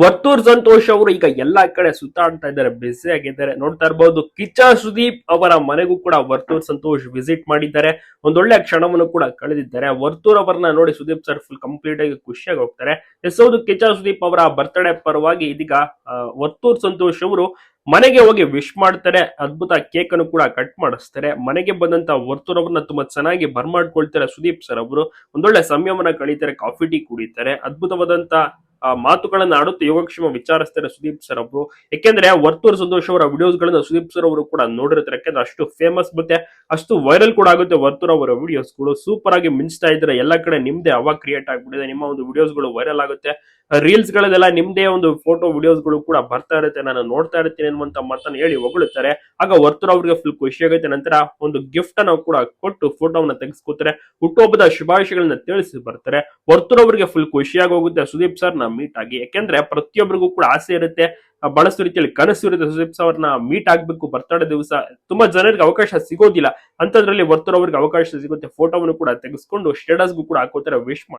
ವರ್ತೂರ್ ಸಂತೋಷ್ ಅವರು ಈಗ ಎಲ್ಲಾ ಕಡೆ ಸುತ್ತಾಡ್ತಾ ಇದ್ದಾರೆ ಬ್ಯುಸಿ ಆಗಿದ್ದಾರೆ. ನೋಡ್ತಾ ಇರಬಹುದು ಕಿಚ್ಚ ಸುದೀಪ್ ಅವರ ಮನೆಗೂ ಕೂಡ ವರ್ತೂರ್ ಸಂತೋಷ್ ವಿಸಿಟ್ ಮಾಡಿದ್ದಾರೆ. ಒಂದೊಳ್ಳೆ ಕ್ಷಣವನ್ನು ಕೂಡ ಕಳೆದಿದ್ದಾರೆ. ವರ್ತೂರ್ ಅವರನ್ನ ನೋಡಿ ಸುದೀಪ್ ಸರ್ ಫುಲ್ ಕಂಪ್ಲೀಟ್ ಆಗಿ ಖುಷಿಯಾಗಿ ಹೋಗ್ತಾರೆ. ಎಸ್ ಹೌದು ಕಿಚ್ಚ ಸುದೀಪ್ ಅವರ ಬರ್ತ್ಡೇ ಪರವಾಗಿ ಇದೀಗ ವರ್ತೂರ್ ಸಂತೋಷ್ ಅವರು ಮನೆಗೆ ಹೋಗಿ ವಿಶ್ ಮಾಡ್ತಾರೆ. ಅದ್ಭುತ ಕೇಕ್ ಅನ್ನು ಕೂಡ ಕಟ್ ಮಾಡಿಸ್ತಾರೆ. ಮನೆಗೆ ಬಂದಂತ ವರ್ತೂರ್ ಅವ್ರನ್ನ ತುಂಬಾ ಚೆನ್ನಾಗಿ ಬರ್ಮಾಡ್ಕೊಳ್ತಾರೆ ಸುದೀಪ್ ಸರ್ ಅವರು. ಒಂದೊಳ್ಳೆ ಸಮಯವನ್ನ ಕಳೀತಾರೆ ಕಾಫಿ ಟೀ ಕುಡಿತಾರೆ. ಅದ್ಭುತವಾದಂತ ಮಾತುಗಳನ್ನ ಆಡುತ್ತಾ. ಯೋಗಕ್ಷೇಮ ವಿಚಾರಿಸ್ತಾರೆ ಸುದೀಪ್ ಸರ್ ಅವರು ಯಾಕೆಂದ್ರೆ ವರ್ತೂರ್ ಸಂತೋಷ್ ಅವರ ವಿಡಿಯೋಸ್ ಗಳನ್ನ ಸುದೀಪ್ ಸರ್ ಅವರು ಕೂಡ ನೋಡಿರ್ತಾರೆ. ಯಾಕೆಂದ್ರೆ ಅಷ್ಟು ಫೇಮಸ್ ಮತ್ತೆ ಅಷ್ಟು ವೈರಲ್ ಕೂಡ ಆಗುತ್ತೆ ವರ್ತೂರ್ ಅವರ ವಿಡಿಯೋಸ್ಗಳು. ಸೂಪರ್ ಆಗಿ ಮಿಂಚ್ತಾ ಇದ್ರೆ ಎಲ್ಲ ಕಡೆ ನಿಮ್ದೇ ಅವಾಗ ಕ್ರಿಯೇಟ್ ಆಗ್ಬಿಟ್ಟಿದೆ. ನಿಮ್ಮ ಒಂದು ವಿಡಿಯೋಸ್ಗಳು ವೈರಲ್ ಆಗುತ್ತೆ. ರೀಲ್ಸ್ ಗಳಲ್ಲೆಲ್ಲ ನಿಮ್ದೇ ಒಂದು ಫೋಟೋ ವಿಡಿಯೋಸ್ಗಳು ಕೂಡ ಬರ್ತಾ ಇರುತ್ತೆ. ನಾನು ನೋಡ್ತಾ ಇರ್ತೀನಿ ಅನ್ನುವಂತ ಮಾತನ್ನ ಹೇಳಿ ಹೊಗಳುತ್ತಾರೆ. ಆಗ ವರ್ತೂರ್ ಅವರಿಗೆ ಫುಲ್ ಖುಷಿ ಆಗುತ್ತೆ ನಂತರ ಒಂದು ಗಿಫ್ಟ್ ಅನ್ನ ಕೂಡ ಕೊಟ್ಟು ಫೋಟೋವನ್ನ ತೆಗೆಸ್ಕೊತಾರೆ. ಹುಟ್ಟುಹಬ್ಬದ ಶುಭಾಶಯಗಳನ್ನ ತಿಳಿಸಿ ಬರ್ತಾರೆ. ವರ್ತೂರ್ ಅವರಿಗೆ ಫುಲ್ ಖುಷಿಯಾಗಿ ಹೋಗುತ್ತೆ ಸುದೀಪ್ ಸರ್ನ ಮೀಟ್ ಆಗಿ. ಯಾಕೆಂದ್ರೆ ಪ್ರತಿಯೊಬ್ಬರಿಗೂ ಕೂಡ ಆಸೆ ಇರುತ್ತೆ. ಬಹಳಷ್ಟು ರೀತಿಯಲ್ಲಿ ಕನಸು ಇರುತ್ತೆ ಸುದೀಪ್ ಸರ್ನ ಮೀಟ್ ಆಗ್ಬೇಕು ಬರ್ತಡೇ ದಿವಸ. ತುಂಬಾ ಜನರಿಗೆ ಅವಕಾಶ ಸಿಗೋದಿಲ್ಲ. ಅಂತದ್ರಲ್ಲಿ ವರ್ತೂರ್ ಅವ್ರಿಗೆ ಅವಕಾಶ ಸಿಗುತ್ತೆ. ಫೋಟೋವನ್ನು ಕೂಡ ತೆಗೆಸ್ಕೊಂಡು ಸ್ಟೇಟಸ್ಗೂ ಕೂಡ ಹಾಕೋತಾರೆ ವಿಶ್